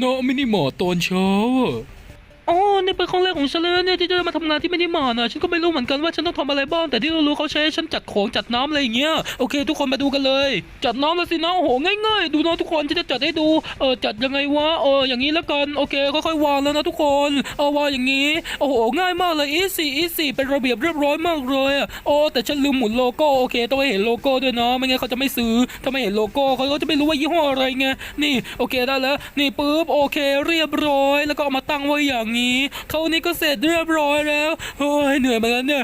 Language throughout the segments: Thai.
เนาะมินิมอร์ตอนเช้าอะ อ๋อนี่เป็นครั้งแรกของฉันเลยเนี่ยที่จะมาทำงานที่มินิมอร์ทนะฉันก็ไม่รู้เหมือนกันว่าฉันต้องทำอะไรบ้างแต่ที่รู้เขาใช้ฉันจัดของจัดน้ำอะไรอย่างเงี้ยโอเค ทุกคนมาดูกันเลย จัดน้ำแล้วสินะโอ้โหง่ายๆ ดูนะทุกคนฉันจะจัดให้ดูเออจัดยังไงวะเอออย่างนี้แล้วกันโอเคค่อยๆวางแล้วนะทุกคนเอาวางอย่างนี้โอ้โหง่ายมากเลยอีซี่อีซี่เป็นระเบียบเรียบร้อยมากเลยอะโอ้แต่ฉันลืมหมุนโลโก้โอเคต้องให้เห็นโลโก้ด้วยนะไม่งั้นเขาจะไม่ซื้อถ้าไม่เห็นโลโก้เขาก็จะไม่รู้ว่ายี่ห้ออะไรไงนี่โอเคได้แล้วนี่ปุ๊บโอเค เรียบร้อย แล้วก็เอามาตั้งไว้อย่างนี้เท่านี้ก็เสร็จเรียบร้อยแล้วโอ้ยเหนื่อยเหมือนกันเนี่ย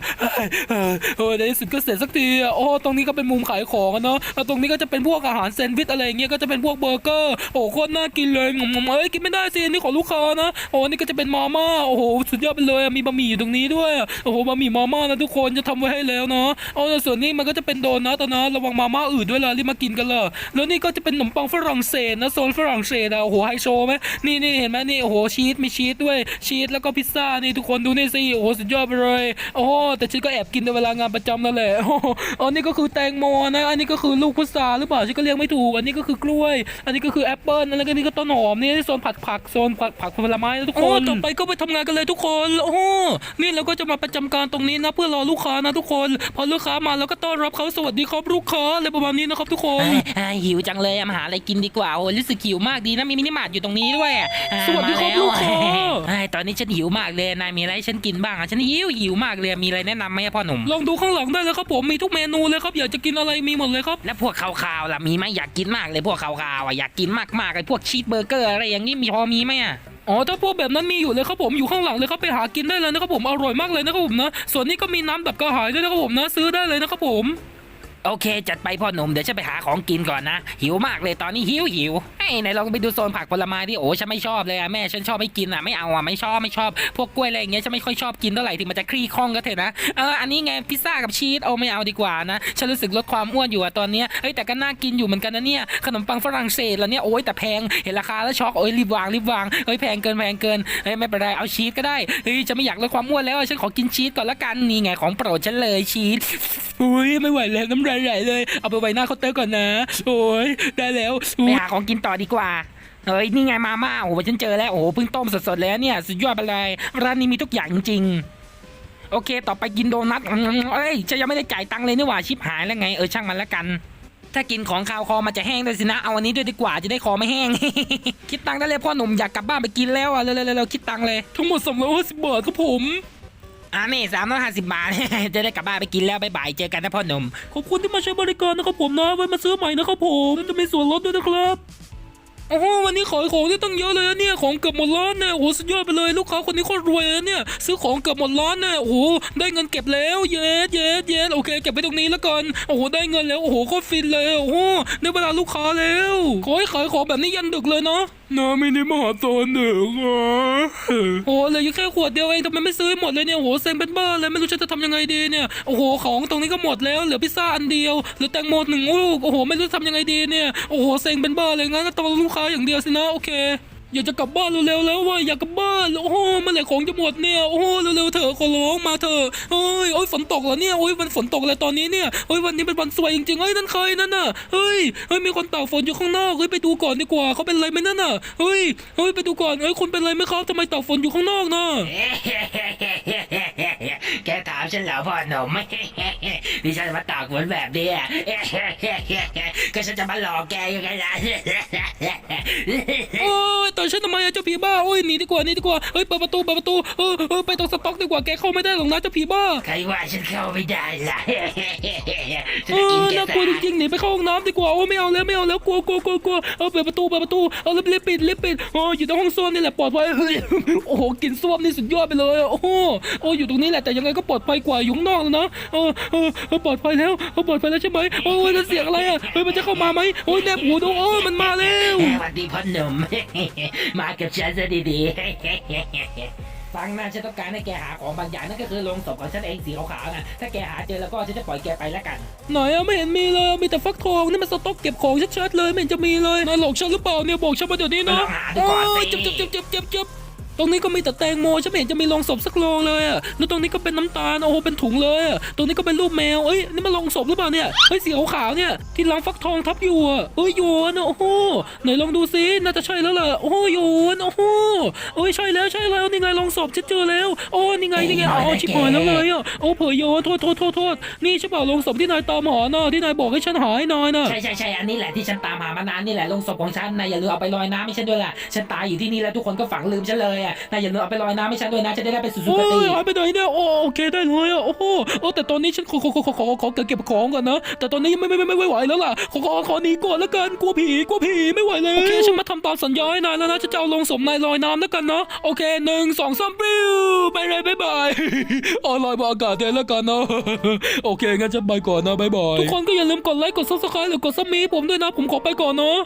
โอ้ยในที่สุดก็เสร็จสักทีอะโอ้ตรงนี้ก็เป็นมุมขายของอะเนาะแล้วตรงนี้ก็จะเป็นพวกอาหารแซนด์วิชอะไรอย่างเงี้ยก็จะเป็นพวกเบอร์เกอร์โอ้โคตรน่ากินเลยงมๆเอ้ยกินไม่ได้สินี่ของลูกค้านะโอ้นี่ก็จะเป็นมาม่าโอ้โหสุดยอดไปเลยมีบะหมี่อยู่ตรงนี้ด้วยโอ้โหบะหมี่มาม่านะทุกคนจะทำไว้ให้แล้วเนาะเอาส่วนนี้มันก็จะเป็นโดนัทอะนะระวังมาม่าอื่นด้วยล่ะรีบมากินกันเลยแล้วนี่ก็จะเป็นขนมปังฝรั่งเศสนะโซนฝรั่งเศสอะโอ้โหไฮโซไหมนี่นี่เห็นไหมนี่โอ้โหชีสมีชีสด้วยชีสแล้วก็พิซซ่านี่ทุกคนดูนี่สิโอ้โหสุดยอดไปเลยโอ้โหแต่ฉันก็แอบกินในเวลางานประจำนั่นแหละโอ้โหอันนี้ก็คือแตงโมนะอันนี้ก็คือลูกพุทราหรือเปล่าฉันก็เรียกไม่ถูกอันนี้ก็คือกล้วย อันนี้ก็คือแอปเปิลแล้วก็นี่ก็ต้นหอมนี่โซนผัดผักโซนผักผักผลไม้นะทุกคนต่อไปก็ไปทำงานกันเลยทุกคนโอ้โหนี่เราก็จะมาประจำการตรงนี้นะเพื่อรอลูกค้านะทุกคน พอลูกค้ามาเราก็ต้อนรับเขาสวัสดีครับลูกค้าอะไรประมาณนี้นะครับทุกคนเอ้ยเอ้ยหิวจังเลยอะมาหาอะไรกินดีกว่าโอ้ยรู้สึกหิวมากดีนะมีมินิมาร์ทอยู่ตรงนี้ด้วยอะอ่าสวัสดีครับมาแลูกค้าเอ้ยตอนนี้ฉันหิวมากเลยนายมีอะไรให้ฉันกินบ้างอะฉันหิวหิวมากเลยมีอะไรแนะนำไหมอะพ่อหนุ่มลองดูข้างหลังได้เลยครับผมมีทุกเมนูเลยครับอยากจะกินอะไรมีหมดเลยครับแล้วพวกขาวๆล่ะมีไหมอยากกินมากเลยพวกขาวๆอะอยากกินมากๆเลยพวกชีสเบอร์เกอร์อะไรอย่างนี้มีพอมีไหมอะอ๋อถ้าพวกแบบนั้นมีอยู่เลยครับผมอยู่ข้างหลังเลยครับไปหากินได้เลยนะครับผมอร่อยมากเลยนะครับผมนะส่วนนี้ก็มีน้ำแบบกระหายด้วยนะครับผมนะซื้อได้เลยนะครับผมโอเค จัดไปพ่อหนุ่มเดี๋ยวฉันไปหาของกินก่อนนะ หิวมากเลยตอนนี้หิวหิวไอ้ยไหนลองไปดูโซนผักผลไม้ที่โอ้ฉันไม่ชอบเลยอะแม่ฉันชอบไม่กินอะไม่เอาอะไม่ชอบไม่ชอบพวกกล้วยอะไรอย่างเงี้ยฉันไม่ค่อยชอบกินเท่าไหร่ถึงมันจะคลี่คล่องก็เถอะนะเอออันนี้ไงพิซซ่ากับชีสเอาไม่เอาดีกว่านะฉันรู้สึกลดความอ้วนอยู่อะตอนเนี้ยเฮ้ยแต่ก็น่ากินอยู่เหมือนกันนะเนี่ยขนมปังฝรั่งเศสแล้วเนี่ยโอ้ยแต่แพงเห็นราคาแล้วช็อกโอ้ยรีบวางรีบวางเฮ้ยแพงเกินแพงเกินเฮ้ยไม่เป็นไรเอาชีสก็ได้เฮ้ยฉันไม่อยากลดความอ้วนแล้วฉันขอกินชีสก่อนละกันนี่ไงของโปรดฉันเลยชีสอุ้ยไม่ไหวแล้วน้ำลายไหลเลยเอาไปไว้หน้าเคาน์เตอร์ก่อนนะ โอ้ยได้แล้วไปหาของกินต่อดีกว่าเฮ้ยนี่ไงมาม่าโอ้โหฉันเจอแล้วโอ้โหเพิ่งต้มสดๆแล้วเนี่ยสุดยอดไปเลยร้านนี้มีทุกอย่างจริงๆโอเค ต่อไปกินโดนัทอืมเอ้ยฉันยังไม่ได้จ่ายตังค์เลยนี่หว่าชิบหายแล้วไงเออช่างมันแล้วกัน ถ้ากินของคาวคอมันจะแห้งด้วยสินะ เอาอันนี้ด้วยดีกว่าจะได้คอไม่แห้ง คิดตังค์ได้เลยพ่อหนุ่มอยากกลับบ้านไปกินแล้วอะเร็วๆๆๆคิดตังค์เลย ทั้งหมด350บาทครับผมอ่านี่สามร้อยห้าสิบบาท จะได้กลับบ้านไปกินแล้วบ๊ายบายเจอกันนะพ่อหนุ่มขอบคุณที่มาใช้บริการนะครับผมนะไว้มาซื้อใหม่นะครับผมแล้วจะมีส่วนลดด้วยนะครับ โอ้โหวันนี้ขายของได้ตั้งเยอะเลยนะเนี่ยของเกือบหมดร้านเนี่ยโอ้โหสุดยอดไปเลยลูกค้าคนนี้โคตรรวยเลยนะเนี่ย ซื้อของเกือบหมดร้านเนี่ยโอ้โหได้เงินเก็บแล้วเย็ดเย็ดเย็ดโอเคเก็บไว้ตรงนี้แล้วกันโอ้โหได้เงินแล้วโอ้โหโคตรฟินเลยโอ้โหได้เวลาลูกค้าแล้วขอให้ขายของแบบนี้ยันดึกเลยเนาะน้าไม่ได้มาหาตอนดึกอะโอ้เหลืออยู่แค่ขวดเดียวเองทำไมไม่ซื้อให้หมดเลยเนี่ยโอ้โหเซ็งเป็นบ้าเลยไม่รู้จะทำยังไงดีเนี่ยโอ้โหของตรงนี้ก็หมดแล้วเหลือพิซซ่าอันเดียวเหลือแตงโมหนึ่งลูกโอ้โหไม่รู้จะทำยังไงดีเนี่ยโอ้โหเซ็งเป็นบ้าเลยงั้นก็ต้องลูกค้าอย่างเดียวสินะโอเค อยากจะกลับบ้านเร็วๆแล้วว่าอยากกลับบ้านโอ้โหมื่อไหร่ของจะหมดเนี่ยโอ้โหเร็วๆเถอะขอร้องมาเถอะเฮ้ยโอ้ยฝนตกเหรอเนี่ยโอ้ยมันฝนตกเลยตอนนี้เนี่ยเฮ้ยวันนี้เป็นวันสวยจริงๆเฮ้ยนั่นใครนั่นน่ะเฮ้ยเฮ้ยมีคนตากฝนอยู่ข้างนอกเฮ้ยไปดูก่อนดีกว่าเขาเป็นอะไรไหมนั่นน่ะเฮ้ยเฮ้ยไปดูก่อนเฮ้ยคุณเป็นอะไรไหมครับทำไมตากฝนอยู่ข้างนอกน่ะ แกถามฉันเหรอพ่อหนุ่ม ดิฉันมาตากฝนแบบนี้ ฉันจะมาหลอกแกยังไงล่ะ โอ้ย ต่อยฉันทำไมอะเจ้าผีบ้าโอ้ยหนีดีกว่าหนีดีกว่าเฮ้ยเปิดประตูเปิดประตูเออเออไปตรงสต็อกดีกว่าแกเข้าไม่ได้หรอกนะเจ้าผีบ้าใครว่าฉันเข้าไม่ได้ล่ะ ฉันเอจะกินอแกน่ากลัวจริงๆหนีไปเข้าห้องน้ำดีกว่าโอ้ไม่เอาแล้วไม่เอาแล้วกลัวกลัวกลัวกลัวเอาเปิดประตูเปิดประตูเอารีบรีบปิดรีบปิดโอ้อยู่ในห้องส้วมนี่แหละปลอดภัยโอ้โหกลินส้วมนี่สุดยอดไปเลยโอ้โหโอ้อยู่ตรงนี้แหละแต่ยังไงก็ปลอดภัยกว่าอยู่ข้างนอกแล้วนะเออเออเออปลอดภัยแล้วเออปลอดภัยแล้วใช่ไหมโอ้ยนั่นเสียงอะไรอะเฮ้ยมันจะเข้ามาไหมโอ้ยแนบหูดูโอ้ยมันมาแล้ว สวัสดีพ่อหนุ่มมากับฉันซะดีๆ ฟังนะฉันต้องการให้แกหาของบางอย่างนั่นก็คือโลงศพของฉันเองสีขาวๆนะถ้าแกหาเจอแล้วก็ฉันจะปล่อยแกไปแล้วกัน ไหนอะไม่เห็นมีเลยมีแต่ฟักทองนี่มันสต็อกเก็บของชัดๆเลยไม่เห็นจะมีเลยนายหลอกฉันหรือเปล่าเนี่ยบอกฉันมาเดี๋ยวนี้นะลองหาดูก่อนสิโยเจ็บเจ็บเจ็บเจ็บเจ็บเจ็บ ตรงนี้ก็มีแต่แตงโมฉันไม่เห็นจะมีโลงศพสักโลงเลยอะแล้วตรงนี้ก็เป็นน้ำตาลโอ้โหเป็นถุงเลยอะตรงนี้ก็เป็นรูปแมวเอ้ยนี่มันโลงศพหรือเปล่าเนี่ยเฮ้ยสีขาวๆเนี่ยที่ล้างฟักทองทับอยู่อะเอ้ยโยนอะโอ้โหไหนลองดูซิน่าจะใช่แล้วล่ะโอ้โหโยนโอ้โหเอ้ยใช่แล้วใช่แล้วนี่ไงโลงศพฉันเจอแล้วโอ้นี่ไงนี่ไงอ๋อชิบหายแล้วเลยอะโอ้เผยโยนโทษโทษโทษโทษนี่ใช่เปล่าโลงศพที่นายตามหาน่ะที่นายบอกให้ฉันหาให้หนายน่ะใช่ใช่ใช่อันนี้แหละที่ฉันตามหามานานนี่แหละลงศพของฉันนายอย่าลืมเอาไปลอยน้ำให้ฉันด้วยล่ะฉันตายอยู่ที่นี่แล้วทุกคนก็ฝังลืมฉันเลยอะนายอย่าลืมเอาไปลอยน้ำให้ฉันด้วยนะจะได้ได้ไปสู่สุโอ้คติยหายไปไหนเนี่ยโอ้โอเคได้เลยอะโอ้โหโอ้แต่ตอนนี้ฉันขอขอขอขอขอขอเก็บของก่อนนะ แต่ตอนนี้ยังไม่ไม่ไม่ไม่ไม่ไหวแล้วล่ะขอขอขอหนีก่อนแล้วกันกลัวผีกลัวผีไม่ไหวแล้วโอเคฉันมาทำตามสัญญาให้นายแล้วนะจะจะเอาลงสมนายลอยน้ำแล้วกันนะโอเคหนึ่งสองสามปิ้วไปเลยบ๊ายบาย เอาลอยบนอากาศแทนแล้วกันนะ โอเคงั้นฉันไปก่อนนะบ๊ายบายทุกคนก็อย่าลืมกดไลค์กดซับสไครต์หรือกดซับมีผมด้วยนะ ผมขอไปก่อนเนาะ